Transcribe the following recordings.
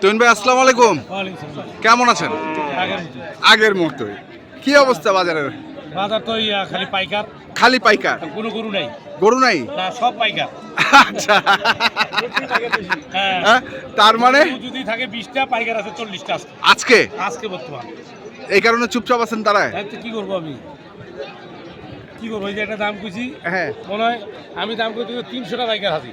তুহিন ভাই আসসালামু আলাইকুম। কেমন আছেন? আগের মতো। কি অবস্থা বাজারের? বাজার তো খালি পাইকার। খালি পাইকার? কোনো গরু নাই। গরু নাই? না সব পাইকার। আচ্ছা। হ্যাঁ। হ্যাঁ, তার মানে? যদি থাকে বিশটা পাইকার আছে চল্লিশটা আজকে। আজকে? বর্তমান। এই কারণে চুপচাপ আছেন তারা? কি করব আমি? কি করব? এই যে একটা দাম কইছি হ্যাঁ। মনে হয় আমি দাম করতে তিনশোটা পাইকার হাজি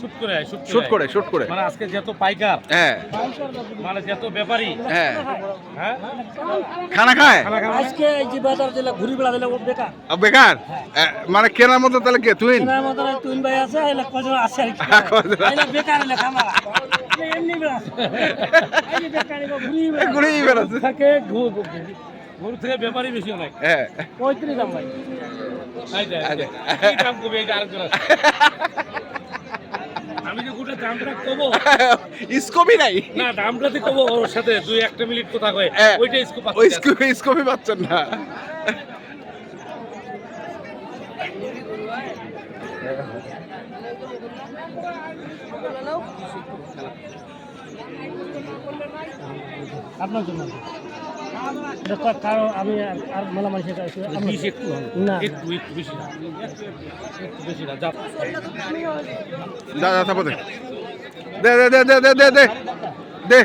শুট করে শুট শুট করে। শুট করে। মানে আজকে যত পাইকার হ্যাঁ। মানে যত ব্যাপারী হ্যাঁ। হ্যাঁ? খানা খায়? আজকে এই যে বাজার দিলে ঘুরি বেড়া দিলে বেকার। বেকার? মানে কেনার মতো তাহলে কে তুই কেনার মতন আর তুইন ভাই আছে এলে কজন আছে আর কি? কজন আছে। এলে বেকার এলে খামা এমনি বেড়া এই যে ঘুরি বেড়া বেড়াচ্ছে। থাকে ঘু- ঘু- ঘু- গরু থেকে ব্যাপারী বেশি অনেক। হ্যাঁ। পঁয়ত্রিশ দাম ভাই। এই দাম কমে যে আরেকজন আমি যে গোটা দামটা কমো? স্কোপই নাই। না দামটা তো কমো ওর সাথে দুই একটা মিনিট কথা কয়। হ্যাঁ। ওইটা স্কোপ ওই স্কোপি স্কোপই পাচ্ছেন না। আপনার জন্য। এটা কা- আমি আর- মেলা মানুষের কাছে একটু না। একটু একটু বেশি না। একটু বেশি না যা। যা যা তারপর দে দে দে দে দে দে দে।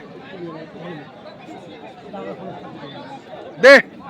দে।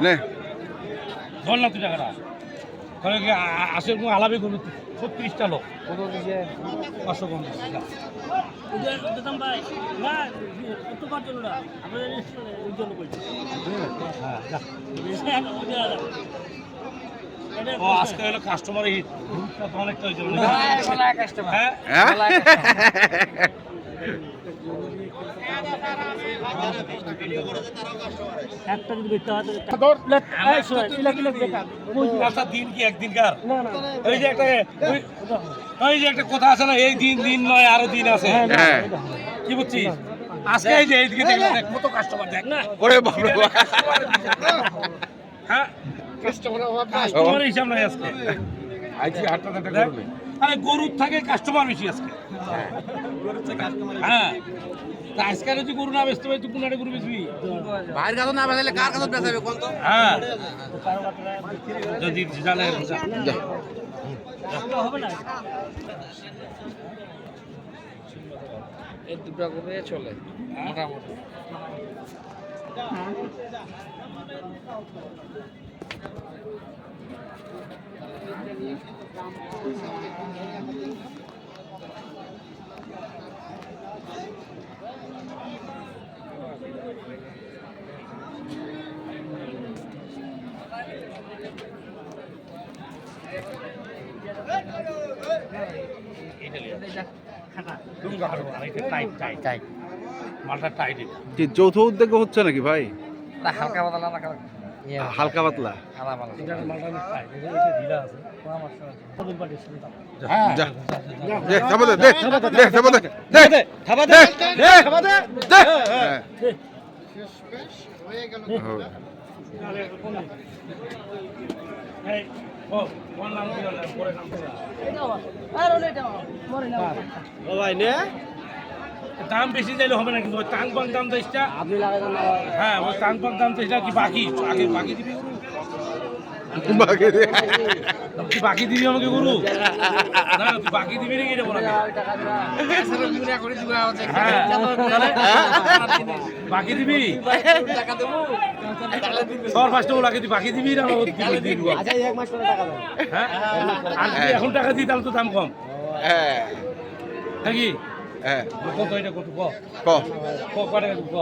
নে। ধর না তুই টাকাটা। তাহলে কি আসে কোনো আলাপে করবি ছত্রিশটা লোক। কত দিছে? পাঁচশো পঞ্চাশ হ্যাঁ, আজকে হলো কাস্টমার হিট অনেকটা মানে। হ্যাঁ একটা যদি হয় ইলাক ইলাক বেকার। আচ্ছা দিন কি একদিন কার? না, না। ওই যে একটা ওই- যে একটা কথা আছে না এই দিন দিন নয় আরও দিন আছে। হ্যাঁ কি বুঝছিস? আজকে এই যে এইদিকে দেখলাম কত কাস্টমার দেখ। না। ওরে বাবা। হ্যাঁ? কাস্টমার হিসাব নাই আজকে। দেখ, আরে গরুর থাকে কাস্টমার বেশি আজকে। হ্যাঁ। তা আজকে যদি গরু না বেচতে পারি তুই কোন গরু বেচবি? বাইরের কাছে না বেচালে কার কাছে বেচাবে কোন তো হ্যাঁ। যদি জানে হবে না। এই দুটো করে চলে মোটামুটি। ডুঙ্গা হারবো যৌথ উদ্যোগ হচ্ছে নাকি ভাই হালকা পাতলা হালকা পাতলা হয়ে গেল ও, দিল না। দাম বেশি চাইলে হবে না কিন্তু ওই টাং পাং দাম দেশটা আপনি হ্যাঁ ওই টাং পাং দাম দেশটা কি বাকি? আগে বাকি দিবি? বাকি দে তুই বাকি দিবি আমাকে গরু? না তুই বাকি দিবি নাকি এটা বলা বাকি দিবি? সর পাঁচটা ওলাকে তুই বাকি দিবি না? আচ্ছা এক মাস পরে টাকা দেন হ্যাঁ? আর এখন টাকা দিই তাহলে তো দাম কম। হ্যাঁ। নাকি? হ্যাঁ। কত এটা কত ক? ক ক ক টাকা দিব, ক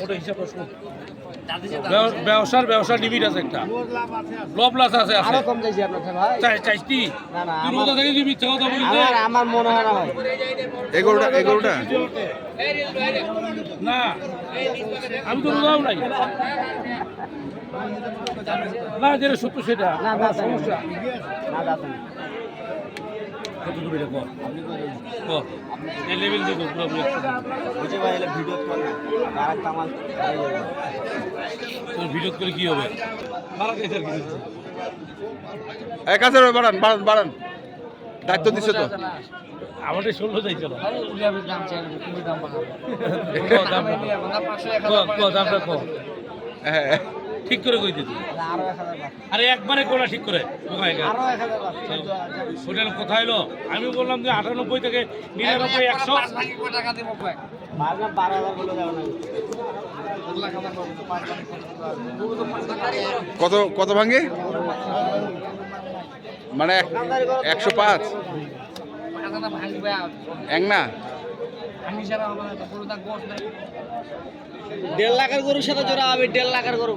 ওটা হিসাবটা শোন ব্যব- ব্যবসার ব্যবসার লিমিট আছে একটা। লব লাস আছে আছে। আরও কম চাইছি আপনার থেকে ভাই। চাই চাইছি। না, না, কোথা থেকে তুই মিথ্যা কথা বলিস আমার আমার মনে হয় না ভাই। এগারোটা এগারোটা না। আমি তো রোজাও নাই। না যেটা সত্য সেটা। না দাদা সমস্যা। না দাদা কত এটা কর কর এই লেভেল দিয়ে পুরো বুঝে ভাই এলে ভিডিও কর না আর একটা আমার তোর ভিডিও করে কি হবে? মারা গেছে আর কি। দিচ্ছে। এক হাজার বাড়ান বাড়ান বাড়ান। দায়িত্ব দিচ্ছে তো। আমাদের ষোলো যাই চলো। দাম চাই তুমি দাম বাড়াবো ঠিক করে কই দিতি? আরও একবারে কোনা ঠিক করে। ওটা কোথায় এলো? আমি বললাম যে আটানব্বই থেকে নিরানব্বই একশো। কত কত ভাঙে মানে এক- একশো পাঁচ। এক না? দেড় লাখের গরুর সাথে জোড়া হবে দেড় লাখের গরু।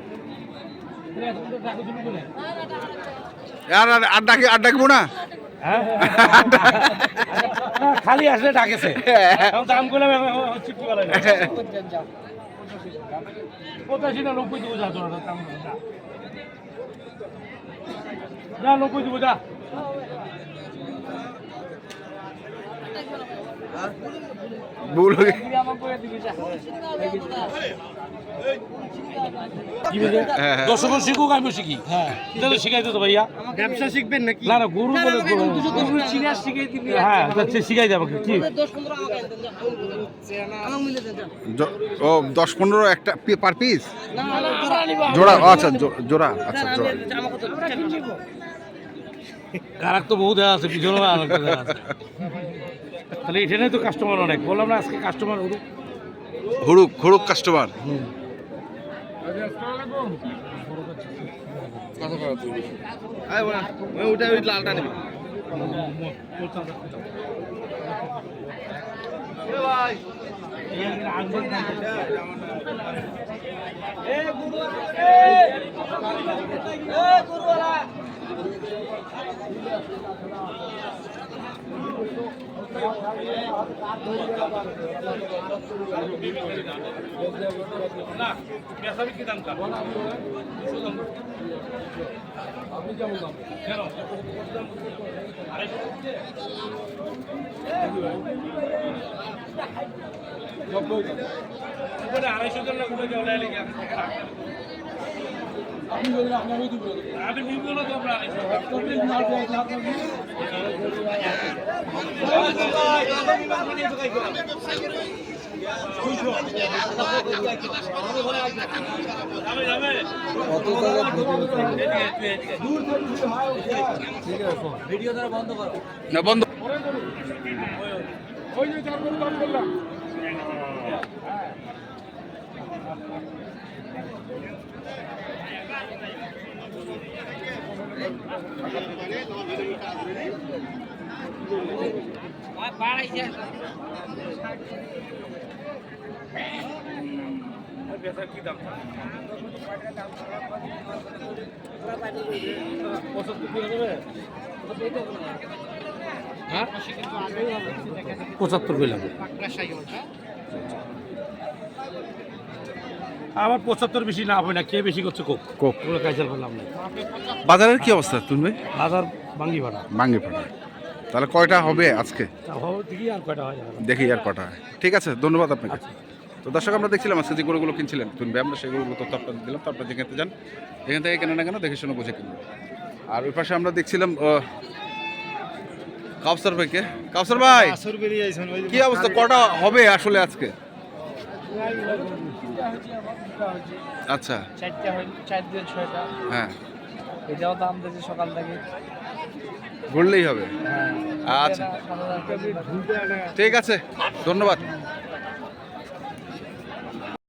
আর আর ডাকি আর ডাকবো না হ্যাঁ? খালি আসলে ডাকেছে দাম করলাম পঁচাশি না, নব্বই দেবো যা তোরা দাম যা। নব্বই দেবো ভুল হয়ে বলে? হ্যাঁ, হ্যাঁ। দর্শক শিখুক আমি শিখি। হ্যাঁ। তাহলে শিখাইতে তো ভাইয়া। ব্যবসা শিখবেন নাকি? না না গরু বলে গরু হ্যাঁ তা শিখাই দেবো কি? ও দশ পনেরো একটা পার পিস জোড়া আচ্ছা জোড়া আচ্ছা জোড়া। কারাক তো বহু দেওয়া আছে পিছনে দেওয়া আছে। তাহলে এখানে তো কাস্টমার অনেক। বললাম না আজকে কাস্টমার হুড়ুক হুড়ুক কাস্টমার ওটা ওই লালটা নেবে। না বেসাবি কি দাম কেন আড়াইশো জন না কোথাও কেউ লাইলে গিয়ে আমি নিব যাবে না বন্ধ। ওই যে চার বেচার কি দাম পঁচাত্তর কইলাম আমার পঁচাত্তর বেশি না হবে না কে বেশি করছে কোক? কোক। ওগুলো কাইসার করলাম না বাজারের কি অবস্থা তুমি ভাই? হাজার বাঙ্গি ভাড়া ভাঙ্গি ফাটা তাহলে কয়টা হবে আজকে? দেখি আর কয়টা হয় দেখি আর কটা হয়। ঠিক আছে ধন্যবাদ আপনাকে। তো দর্শক আমরা দেখছিলাম আজকে যে গরুগুলো কিনছিলেন। তুমি আমরা সেই গরুগুলো তথ্য আপনাদের দিলাম তো তারপরে যেখানে যান যেখান থেকে কেনা না কেন দেখে শুনে বুঝে কিনবেন আর ওই পাশে আমরা দেখছিলাম কাউসার ভাইকে। কাউসার ভাই কি অবস্থা কটা হবে আসলে আজকে? আচ্ছা। চারটা হয় চার দিয়ে ছয়টা। হ্যাঁ। এটাও দাম দিয়েছে সকাল থেকে। ঘুরলেই হবে। হ্যাঁ। আচ্ছা। ঠিক আছে ধন্যবাদ।